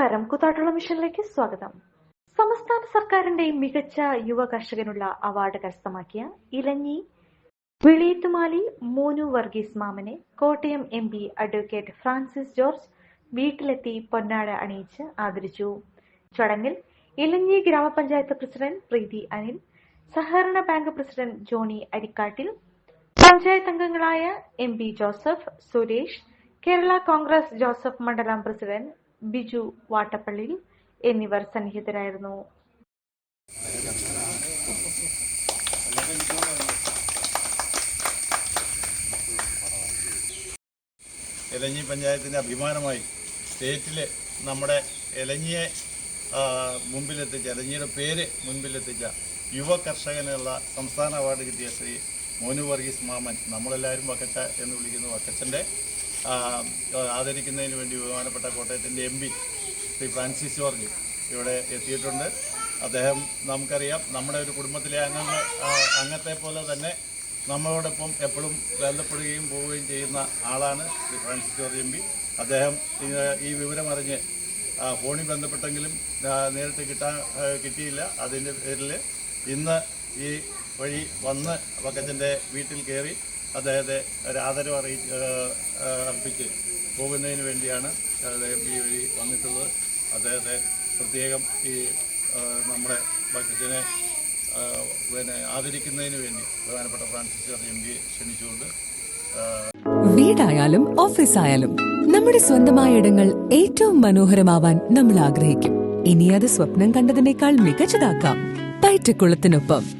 നമസ്കാരം. കൂത്താട്ടുള്ള മിഷനിലേക്ക് സ്വാഗതം. സംസ്ഥാന സർക്കാരിന്റെ മികച്ച യുവ കർഷകനുള്ള അവാർഡ് കരസ്ഥമാക്കിയ ഇലഞ്ഞി വിളിയത്തുമാലി മോനു വർഗീസ് മാമനെ Kottayam M P advocate Francis George വീട്ടിലെത്തി പൊന്നാട അണിയിച്ച് ആദരിച്ചു. ചടങ്ങിൽ ഇലഞ്ഞി ഗ്രാമപഞ്ചായത്ത് പ്രസിഡന്റ് പ്രീതി അനിൽ സഹകരണ bank president Johnny Arikkattil panchayat അംഗങ്ങളായ എം പി ജോസഫ് സുരേഷ് കേരള കോൺഗ്രസ് ജോസഫ് മണ്ഡലം പ്രസിഡന്റ് ബിജു വാട്ടപ്പള്ളി എന്നിവർ സന്നിഹിതരായിരുന്നു. എലഞ്ഞി പഞ്ചായത്തിന്റെ അഭിമാനമായി സ്റ്റേറ്റിലെ നമ്മുടെ എലഞ്ഞിയെ മുമ്പിലെത്തിച്ച എലഞ്ഞിയുടെ പേര് മുൻപിലെത്തിച്ച യുവ കർഷകനുള്ള സംസ്ഥാന അവാർഡ് കിട്ടിയ ശ്രീ മോനു വർഗീസ് മാമൻ നമ്മളെല്ലാവരും വക്കച്ച എന്ന് വിളിക്കുന്ന വക്കച്ചന്റെ ആദരിക്കുന്നതിന് വേണ്ടി ബഹുമാനപ്പെട്ട കോട്ടയത്തിന്റെ എം പി ശ്രീ ഫ്രാൻസിസ് ജോർജ് ഇവിടെ എത്തിയിട്ടുണ്ട്. അദ്ദേഹം നമുക്കറിയാം നമ്മുടെ ഒരു കുടുംബത്തിലെ അംഗങ്ങൾ അംഗത്തെ പോലെ തന്നെ നമ്മളോടൊപ്പം എപ്പോഴും ബന്ധപ്പെടുകയും പോവുകയും ചെയ്യുന്ന ആളാണ് ശ്രീ ഫ്രാൻസിസ് ജോർജ് എം പി. അദ്ദേഹം ഈ വിവരം അറിഞ്ഞ് ആ, ഫോണിൽ ബന്ധപ്പെട്ടെങ്കിലും നേരിട്ട് കിട്ടാൻ കിട്ടിയില്ല അതിന്റെ പേരിൽ. ഇന്ന് ഈ വഴി വന്ന് വക്കച്ചന്റെ വീട്ടിൽ കയറി അദ്ദേഹത്തെ ഒരു ആദരവ് അറിയി ആ, ആ, അർപ്പിച്ച് പോകുന്നതിന് വേണ്ടിയാണ് അദ്ദേഹം ഈ വഴി വന്നിട്ടുള്ളത്. അദ്ദേഹത്തെ പ്രത്യേകം ഈ നമ്മുടെ ഭക്തനെ പിന്നെ ആദരിക്കുന്നതിന് വേണ്ടി പ്രധാനപ്പെട്ട ഫ്രാൻസിസ് എം പിയെ ക്ഷണിച്ചുകൊണ്ട് വീടായാലും ഓഫീസായാലും നമ്മുടെ സ്വന്തമായ ഇടങ്ങൾ ഏറ്റവും മനോഹരമാവാൻ നമ്മൾ ആഗ്രഹിക്കും. ഇനി അത് സ്വപ്നം കണ്ടതിനേക്കാൾ മികച്ചതാക്കാം. പയറ്റക്കുളത്തിനൊപ്പം